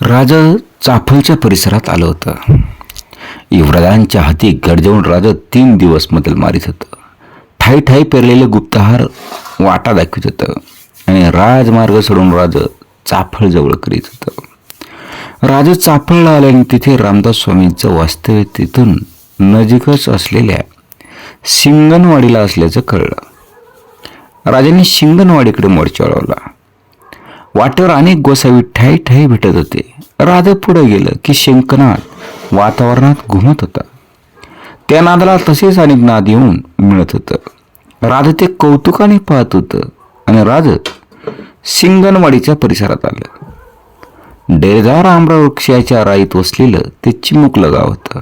राजा चाफळच्या परिसरात आलं होतं. युवराजांच्या हाती गरजवून राजा तीन दिवस मदल मारित होतं. ठाई ठाई पेरलेलं गुप्तहार वाटा दाखवित होतं आणि राजमार्ग सोडून राजा चाफळ करीत होतं. राजा चाफळला आल्याने तिथे रामदास स्वामींचं वास्तव्य तिथून नजीकच असलेल्या शिंगणवाडीला असल्याचं कळलं. राजांनी शिंगणवाडीकडे मोर्चा वळवला वाटेवर अनेक गोसावी ठाई ठाई भेटत होते. राधा पुढे गेलं की शंकनाथ वातावरणात घुमत होता. त्या नादाला तसेच अनेक नाद येऊन मिळत होतं. राध ते कौतुकाने पाहत होतं आणि राज सिंगणवाडीच्या परिसरात आलं. डेरदार आंबा राईत वसलेलं ते चिमुकलं गाव होतं.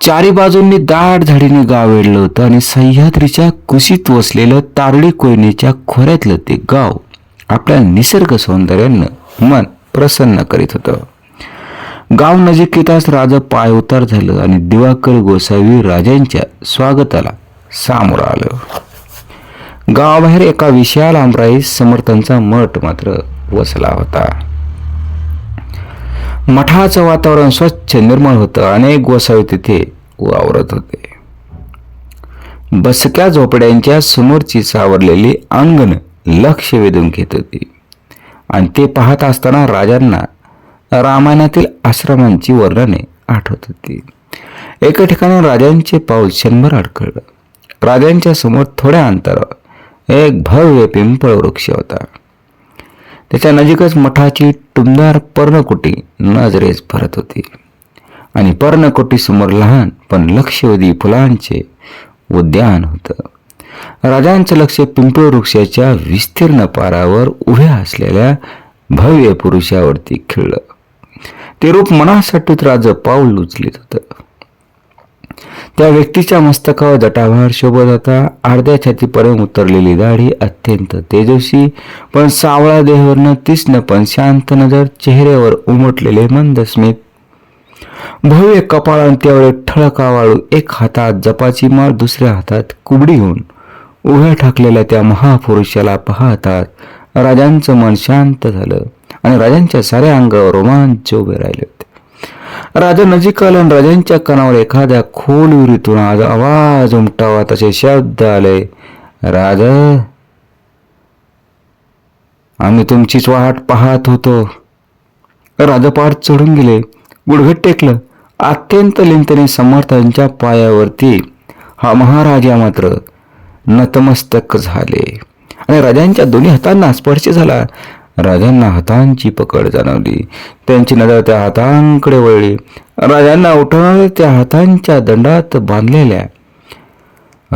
चारी बाजूंनी दाट झाडीने गाव वेढलं होतं आणि सह्याद्रीच्या कुशीत वसलेलं तारडी कोयनेच्या खोऱ्यातलं ते गाव आपल्या निसर्ग सौंदर्यानं मन प्रसन्न करीत होतं. गाव नजीक येताच राजा पाय उतार झालं आणि दिवाकर गोसावी राजांच्या स्वागताला सामोरं आलं. गावाबाहेर एका विशाल आमराई समर्थांचा मठ मात्र वसला होता. मठाचं वातावरण स्वच्छ निर्मळ होतं. अनेक गोसावी तिथे वावरत होते. बसक्या झोपड्यांच्या समोरची सावरलेली अंगण लक्ष वेधून घेत होती. आणि ते पाहत असताना राजांना रामायणातील आश्रमांची वर्णने आठवत होती. एका ठिकाणी राजांचे पाऊल शंभर अडखळलं राजांच्या समोर थोड्या अंतरावर एक भव्य पिंपळ वृक्ष होता. त्याच्या नजीकच मठाची टुमदार पर्णकुटी नजरेस भरत होती. आणि पर्णकुटीसमोर लहान पण लक्षवेधी फुलांचे उद्यान होतं. राजांचं लक्ष पिंपळ वृक्षाच्या विस्तीर्ण पारावर उभ्या असलेल्या भव्य पुरुषावरती खिळलं. ते रूप मनासाठीच राज पाऊल उचलित होतं. त्या व्यक्तीच्या मस्तकावर जटाभार शोभत होता. अर्ध्या छातीपर्यंत उतरलेली दाढी अत्यंत तेजस्वी पण सावळा देहवरनं तीक्ष्ण पण शांत नजर चेहऱ्यावर उमटलेले मंद स्मित भव्य कपाळांत्यावर त्यावेळी ठळका वाळू एक हातात जपाची माळ दुसऱ्या हातात कुबडी होऊन उभ्या ठाकलेल्या त्या महापुरुषाला पाहतात राजांचं मन शांत झालं आणि राजांच्या साऱ्या अंगावर रोमांच उभे राहिले होते. राजा नजीक आला आणि राजांच्या कानावर एखाद्या खोल विहिरीतून आज आवाज उमटावा तसे शब्द आले राजा आम्ही तुमचीच वाट पाहत होतो. राजपाट चढून गेले गुडघट टेकलं अत्यंत लिंतने समर्थांच्या पायावरती हा महाराजा मात्र नतमस्तक झाले. आणि राजांच्या दोन्ही हातांना स्पर्श झाला. राजांना हातांची पकड जाणवली. त्यांची नजर त्या हातांकडे वळली. राजांना उठवणाऱ्या त्या हातांच्या दंडात बांधलेल्या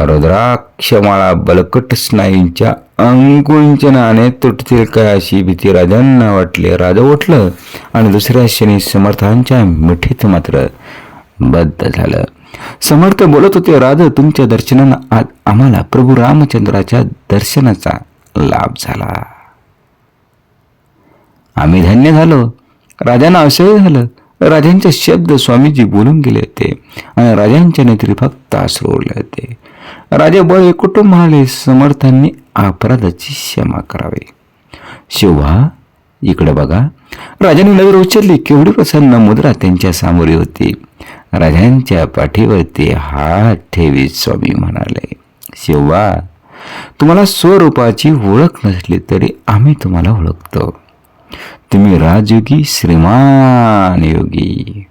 रुद्राक्षमाळा बलकट स्नायूंच्या अंकुंचनाने तुटतील काय अशी भीती राजांना वाटली. राजा उठलं आणि दुसऱ्या क्षणी समर्थांच्या मिठीत मात्र बद्ध झालं. समर्थ बोलत होते राधा तुमच्या दर्शनानं आज आम्हाला प्रभू रामचंद्राच्या दर्शनाचा लाभ झाला. आम्ही धन्य झालो. राजांना असह्य झालं. राजांचे शब्द स्वामीजी बोलून गेले होते आणि राजांच्या नेत्री फक्त आसरू ओढले होते. राजा बळ कुटुंब म्हणाले समर्थांनी अपराधाची क्षमा करावी. शिवा इकडे बघा. राजाने नजर उचलली. केवढी प्रसन्न मुद्रा त्यांच्या सामोरी होती. राजांच्या पाठीवरती हात ठेवीत स्वामी म्हणाले शिवा तुम्हाला स्वरूपाची ओळख नसली तरी आम्ही तुम्हाला ओळखतो. तुम्ही राजयोगी श्रीमान योगी.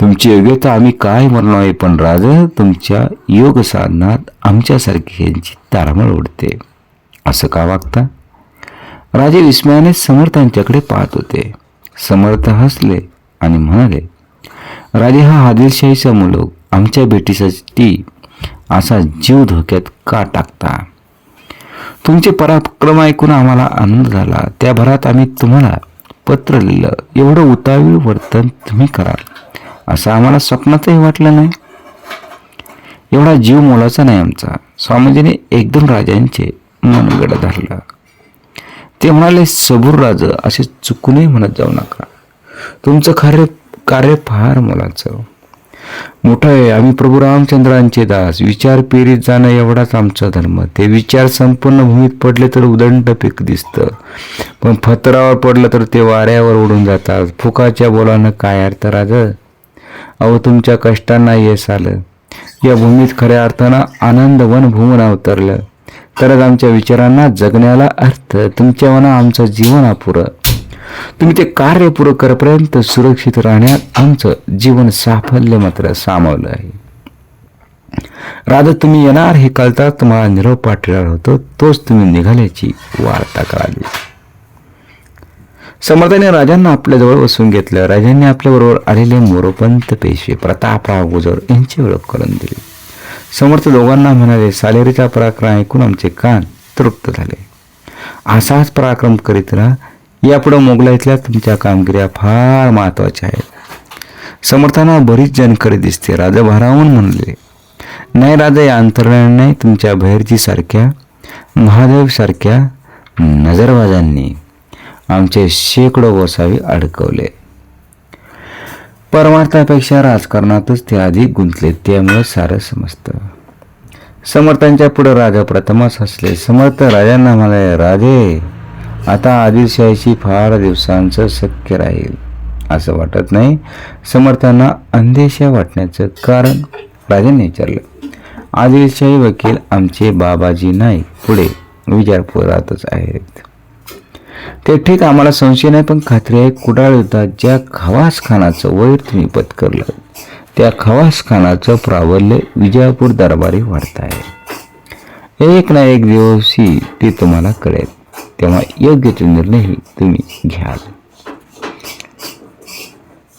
तुमची योग्यता आम्ही काय म्हणलो आहे पण राजा तुमच्या योग साधनात आमच्यासारख्यांची तारामळ उडते असं का वागता? राजे विस्मयाने समर्थांच्याकडे पाहत होते. समर्थ हसले आणि म्हणाले राजे हा आदिलशाहीचा मुलग आमच्या भेटीसाठी असा जीव धोक्यात का टाकता? तुमचे पराक्रम ऐकून आम्हाला आनंद झाला. त्या भरात आम्ही तुम्हाला पत्र लिहिलं. एवढं उतावीळ वर्तन तुम्ही कराल असं आम्हाला स्वप्नातही वाटलं नाही. एवढा जीव मोलाचा नाही आमचा. स्वामीजीने एकदम राजांचे मनगड धरलं. ते म्हणाले सबूर राज असे चुकूनही म्हणत जाऊ नका. तुमचं कार्य कार्य फार मोलाचं. मोठं आहे आम्ही प्रभू रामचंद्रांचे दास. विचार पेरीत जाणं एवढाच आमचा धर्म. ते विचार संपूर्ण भूमीत पडले तर उदंड पीक दिसतं. पण फतरावर पडलं तर ते वाऱ्यावर उडून जातात. फुकाच्या बोलानं काय अर्थ राज? अहो तुमच्या कष्टांना यश आलं. या भूमीत खऱ्या अर्थानं आनंद वन भूमन अवतरलं तरच आमच्या विचारांना जगण्याला अर्थ. तुमच्या मना आमचं जीवन अपुरं. तुम्ही ते कार्य पुरं सुरक्षित राहण्यात आमचं जीवन साफल्य मात्र सामावलं आहे. राधा तुम्ही येणार हे कळता तुम्हाला निरोप पाठवणार होतो तोच तुम्ही निघाल्याची वार्ता कळाली समर्थाने राजांना आपल्याजवळ बसून घेतलं. राजांनी आपल्याबरोबर आलेले मोरोपंत पेशवे प्रतापराव गुजर यांची ओळख करून दिली. समर्थ दोघांना म्हणाले सालेरीचा पराक्रम ऐकून आमचे कान तृप्त झाले. असाच पराक्रम करीत राहा यापुढे मोगलाईतल्या तुमच्या कामगिऱ्या फार महत्त्वाच्या आहेत. समर्थांना बरीच जनकडे दिसते राजा भारावून म्हणले. नाही राजा या अंतरणाने तुमच्या भैरजीसारख्या सारख्या महादेव सारख्या नजरबाजांनी आमचे शेकडो वसावे अडकवले. परमार्थापेक्षा राजकारणातच ते अधिक गुंतले त्यामुळे सारं समजतं. समर्थांच्या पुढे राजा प्रथमच हसले. समर्थ राजांना म्हणाले राजे आता आदिलशाहीशी फार दिवसांचं शक्य राहील असं वाटत नाही. समर्थांना अंदेशा वाटण्याचं कारण राजांनी विचारलं. आदिलशाही वकील आमचे बाबाजी नाईक पुढे विजारपुरातच आहेत. ते ठीक आम्हाला संशय नाही पण खात्री आहे कुडाळ युद्धात ज्या खवास खानाचं वैर तुम्ही पत्करलं त्या खवास खानाचं प्राबल्य विजापूर दरबारी वाढत आहे एक ना एक दिवशी ते तुम्हाला कळेल. तेव्हा योग्य निर्णय निर्णयही तुम्ही घ्याल.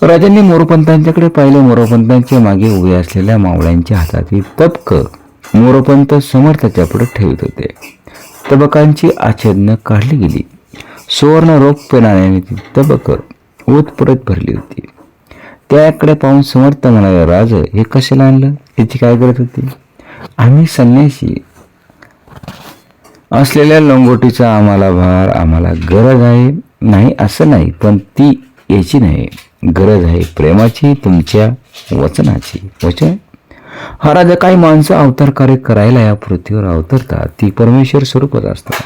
राजांनी मोरोपंतांच्याकडे पाहिले. मोरोपंतांच्या मागे उभे असलेल्या मावळ्यांच्या हातातील तबक मोरोपंत समर्थाच्या पुढे ठेवत होते. तबकांची आच्छादनं काढली गेली. सुवर्ण रोप नाण्याने ती तबक ओतपरत भरली होती. त्याकडे पाहून समर्थ म्हणाले राज हे कशाला आणलं? याची काय करत होती? आम्ही संन्यासी असलेल्या लंगोटीचा आम्हाला भार आम्हाला गरज आहे. नाही असं नाही पण ती याची नाही. गरज आहे प्रेमाची तुमच्या वचनाची. वचन? हा राजा काही माणसं अवतार कार्य करायला या पृथ्वीवर अवतरतात. ती परमेश्वर स्वरूपच असतात.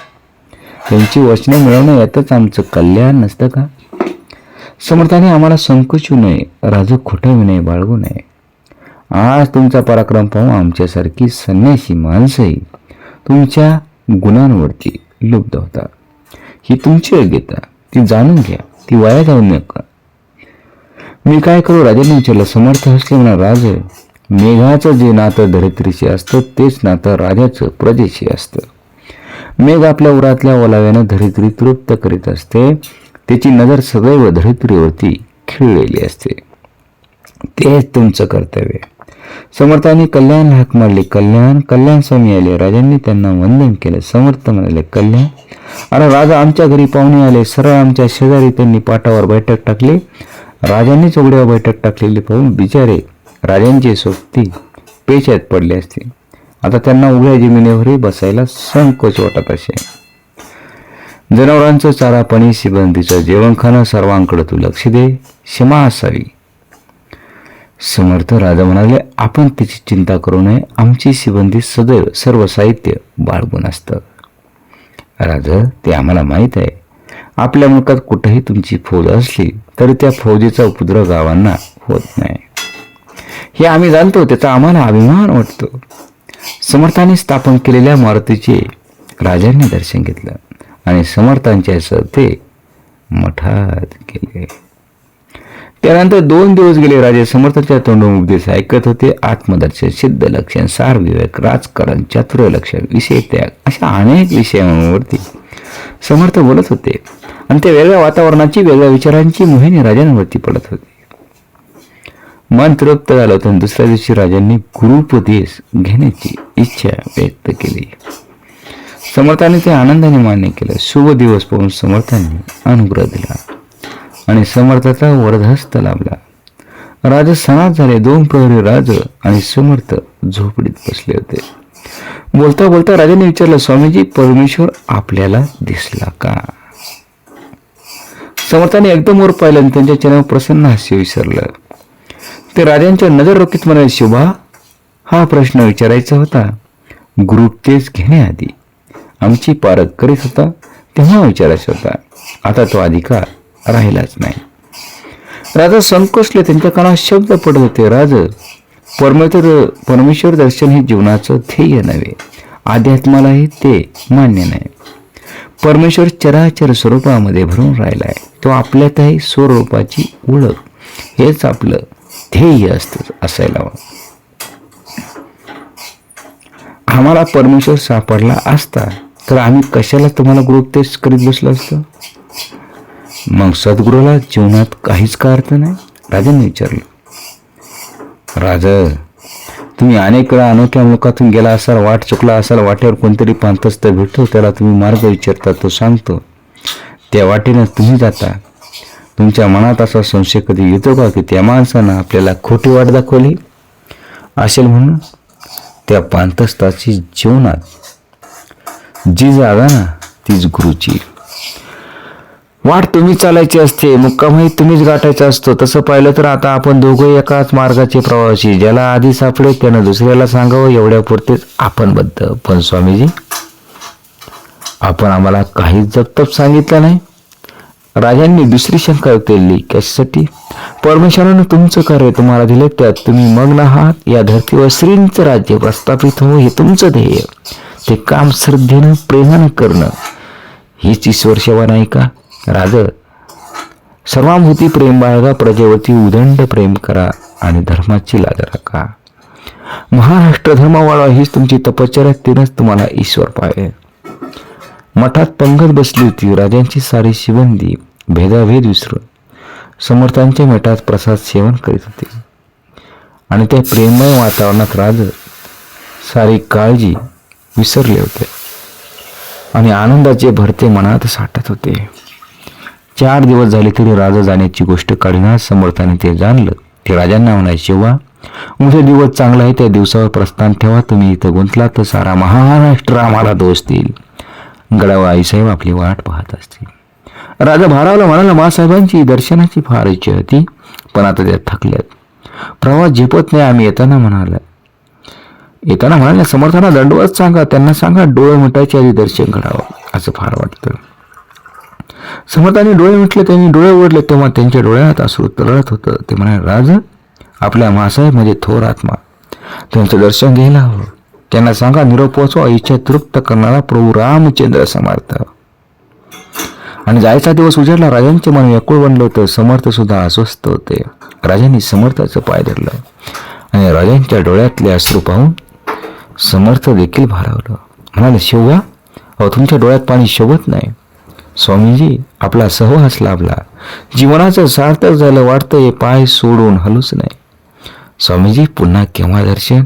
त्यांची वचनं मिळवणं यातच आमचं कल्याण नसतं का? समर्थाने आम्हाला संकोचू नये राजू खोटं नये बाळगू नये. आज तुमचा पराक्रम पाहून आमच्यासारखी संन्यासी माणसंही तुमच्या गुणांवरती लुप्त होता. ही तुमची योग्यता ती जाणून घ्या ती वाया जाऊ नका. मी काय करू? राजाने विचारलं समर्थ असले म्हणा राज मेघाचं जे नातं धरित्रीशी असतं तेच नातं राजाचं प्रजेशी असतं. मेघ आपल्या उरातल्या ओलाव्यानं धरित्री तृप्त करीत असते त्याची नजर सदैव धरित्रीवरती खिळलेली असते. तेच तुमचं कर्तव्य. समर्थांनी कल्याण हाक मारली. कल्याण कल्याण स्वामी आले. राजांनी त्यांना वंदन केलं. समर्थ म्हणाले कल्याण अरे राजा आमच्या घरी पाहुणे आले. सरळ आमच्या शेजारी त्यांनी पाटावर बैठक टाकली. राजांनीच उघड्यावर बैठक टाकलेली पाहून बिचारे राजांची सोबती पेच्यात पडले असते आता त्यांना उघड्या जमिनीवरही बसायला संकोच वाटत असे. जनावरांचं चारा पाणी सिबंदीचं जेवण खाणं सर्वांकडे तू लक्ष दे. क्षमा असावी समर्थ राजा म्हणाले आपण त्याची चिंता करू नये. आमची सिबंदी सदैव सर्व साहित्य बाळगून असतं. राजा ते आम्हाला माहीत आहे. आपल्या मुखात कुठेही तुमची फौज असली तरी त्या फौजेचा उपद्रव गावांना होत नाही. हे आम्ही जाणतो त्याचा आम्हाला अभिमान वाटतो. समर्थाने स्थापन केलेल्या मारुतीचे राजांनी दर्शन घेतलं आणि समर्थांच्या असं ते मठात गेले. त्यानंतर दोन दिवस गेले राजे समर्थाच्या तोंडून उपदेश ऐकत होते आत्मदर्शन सिद्ध लक्षण सार विवेक राजकारण चातुर्य लक्षण विषय त्याग अशा अनेक विषयांवरती समर्थ बोलत होते. आणि त्या वेगळ्या वातावरणाची वेगळ्या विचारांची मोहिनी राजांवरती पडत होती. मन तृप्त झालं होतं. दुसऱ्या दिवशी राजांनी गुरुपदेश घेण्याची इच्छा व्यक्त केली. समर्थाने ते आनंदाने मान्य केलं. शुभ दिवस पाहून समर्थांनी अनुग्रह दिला. आणि समर्थाचा वरदहस्त लाभला. राजस्थानात सणात झाले दोन प्रहरी राज आणि समर्थ झोपडीत बसले होते. बोलता बोलता राजाने विचारलं स्वामीजी परमेश्वर आपल्याला दिसला का? समर्थाने एकदम वर पाहिलं आणि त्यांच्या चेहऱ्यावर प्रसन्न हास्य विसरलं. ते राजांच्या नजर रोखीत म्हणाले शोभा हा प्रश्न विचारायचा होता. ग्रुप तेच घेण्याआधी आमची पारख करीत होता तेव्हा विचारायचा होता. आता तो अधिकार राहिलाच नाही. राजा संकोचले त्यांच्या कानात शब्द पडत होते. राज परमेश्वर परमेश्वर दर्शन हे जीवनाचं ध्येय नव्हे. अध्यात्मालाही ते मान्य नाही. परमेश्वर चराचर स्वरूपामध्ये भरून राहिला आहे तो आपल्यातही स्वरूपाची ओळख. हेच आपलं ध्येय असतं असायला हवं. आम्हाला परमेश्वर सापडला असता तर आम्ही कशाला तुम्हाला गुरुपदेश करीत बसलो असतो? मग सद्गुरूला जीवनात काहीच का अर्थ नाही? राजाने विचारलं. राजा तुम्ही अनेक वेळा अनोख्या मुखातून गेला असाल वाट चुकला असाल वाटेवर कोणतरी पांतस्त भेटतो त्याला तुम्ही मार्ग विचारता तो सांगतो. त्या वाटेनं तुम्ही जाता. तुमच्या मनात असा संशय कधी येतो का की त्या माणसानं आपल्याला खोटी वाट दाखवली? असेल म्हणून त्या पांतस्ताची जीवनात जी जागा ना तीच गुरुची. वाट तुम्ही चालायची असते मुक्कामही तुम्हीच गाठायचा असतो. तसं पाहिलं तर आता आपण दोघं एकाच मार्गाचे प्रवासी ज्याला आधी सापडे त्यानं दुसऱ्याला सांगावं एवढ्या पुरतेच आपण बद्ध पण स्वामीजी आपण आम्हाला काहीच जपतप सांगितलं नाही. राजांनी दुसरी शंका केली कशासाठी? परमेश्वरानं तुमचं कार्य तुम्हाला दिलं त्यात तुम्ही मग्न आहात. या धर्तीवर श्रींचं राज्य प्रस्थापित हो हे तुमचं ध्येय. ते काम श्रद्धेनं प्रेमानं करणं. हीच ईश्वर सेवा नाही का? राज सर्वांभूती प्रेम बाळगा प्रजेवरती उदंड प्रेम करा आणि धर्माची लाज राखा. महाराष्ट्र धर्म वाढवा हीच तुमची तपश्चर्या तिनंच तुम्हाला ईश्वर पावे मठात पंगत बसली होती राजांची सारी शिवंदी भेदाभेद विसरून समर्थांच्या मठात प्रसाद सेवन करीत होते. आणि त्या प्रेममय वातावरणात राज सारी काळजी विसरले होते आणि आनंदाचे भरते मनात साठत होते. चार दिवस झाले तरी राजा जाण्याची गोष्ट काढण्यास समर्थाने ते जाणलं. ते राजांना म्हणाय शिवा उद्या दिवस चांगला आहे त्या दिवसावर प्रस्थान ठेवा. तुम्ही इथं गुंतला तर सारा महाराष्ट्र आम्हाला दोष देईल. गडावर आईसाहेब आपली वाट पाहत असतील. राजा भारावला म्हणाला मासाहेबांची दर्शनाची फार इच्छा होती पण आता त्या थकल्यात. प्रवास झेपत नाही. आम्ही येताना म्हणाला येताना म्हणाल्या समर्थांना दंडवत सांगा. त्यांना सांगा डोळे मिटायच्या आधी दर्शन घडावं. असं फार वाटतं. समर्थाने डोळे म्हटले त्यांनी डोळे उघडले तेव्हा त्यांच्या डोळ्यात अश्रू तरळत होतं. ते म्हणाले राज आपल्या मासाहेब म्हणजे थोर आत्मा. त्यांचं दर्शन घ्यायला हवं. त्यांना सांगा निरोप पोचवा इच्छा तृप्त करणारा प्रभू रामचंद्र समर्थ. आणि जायचा दिवस उजाडला राजांचे मन व्याकुळ बनलं होतं. समर्थ सुद्धा अस्वस्थ होते. राजांनी समर्थाचं पाय धरलं. आणि राजांच्या डोळ्यातले अश्रू पाहून समर्थ देखील भारावलं. म्हणाले शिवगा अहो तुमच्या डोळ्यात पाणी शोभत नाही. स्वामीजी आपला सहवास लाभला. जीवनाचं सार्थक झालं वाटतं हे पाय सोडून हलूच नाही. स्वामीजी पुन्हा केव्हा दर्शन?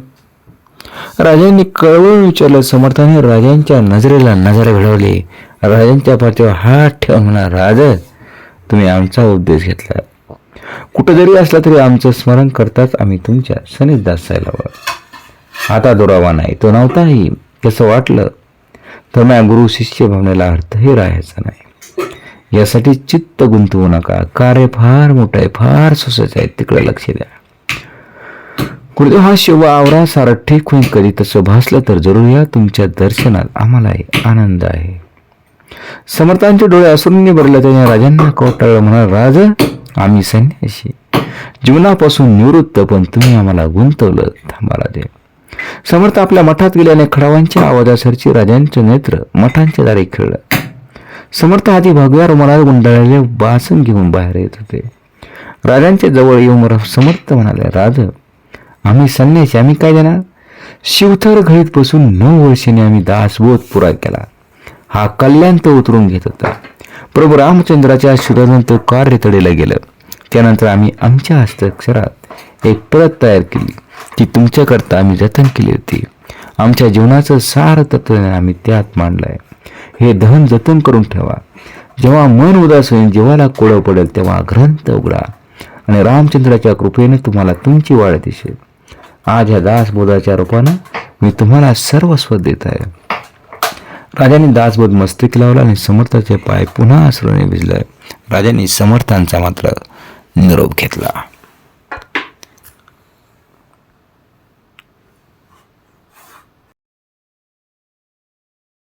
राजांनी कळवळून विचारलं समर्थाने राजांच्या नजरेला नजर घडवली. राजांच्या पाठीवर हात ठेवून म्हणा राजन तुम्ही आमचा उपदेश घेतला. कुठं जरी असला तरी आमचं स्मरण करताच आम्ही तुमच्या सनिधात जायला हवं आता दुरावा नाही तो नव्हताही कसं वाटलं. तर माझ्या गुरु शिष्य भावनेला अर्थही राहायचा नाही. यासाठी चित्त गुंतवू नका. कार्य फार मोठं आहे फार सुसच आहे. तिकडे लक्ष द्या. गुरुदेव हा शिव आवरा सारा ठीक होईल कधी. तसं भासलं तर जरूर या. तुमच्या दर्शनात आम्हालाही आनंद आहे. समर्थांचे डोळे असुरूंनी भरले त्याने राजांना कौटाळलं म्हणा राज आम्ही सन्याशी जीवनापासून निवृत्त पण तुम्ही आम्हाला गुंतवलं. थांबाला दे समर्थ आपल्या मठात गेल्याने खडावांच्या आवाजासरची राजांचं नेत्र मठांच्या दारी खेळलं. समर्थ आधी भगव्या रुमाला गुंडाळलेले बासन घेऊन बाहेर येत होते. राजांच्या जवळ येऊन समर्थ म्हणाले राज आम्ही संन्यासी आम्ही काय देणार? शिवथर घळीत बसून नऊ वर्षाने आम्ही दासबोध पुरा केला. हा कल्याण तो उतरून घेत होता. प्रभू रामचंद्राच्या शुरानंतर कार्य तडेला गेलं. त्यानंतर आम्ही आमच्या हस्ताक्षरात एक प्रत तयार केली. ती तुमच्याकरता आम्ही जतन केली होती. आमच्या जीवनाचं सार तत्व आम्ही त्यात मांडलंय. हे धन जतन करून ठेवा. जेव्हा मन उदास होईल जेव्हाला कोळं पडेल तेव्हा ग्रंथ उघडा. आणि रामचंद्राच्या कृपेने तुम्हाला तुमची वाढ दिसेल. आज ह्या दासबोधाच्या रूपानं मी तुम्हाला सर्वस्व देत आहे. राजाने दासबोध मस्तकी लावला आणि समर्थाचे पाय पुन्हा आसरूने भिजलं. राजाने समर्थांचा मात्र निरोप घेतला.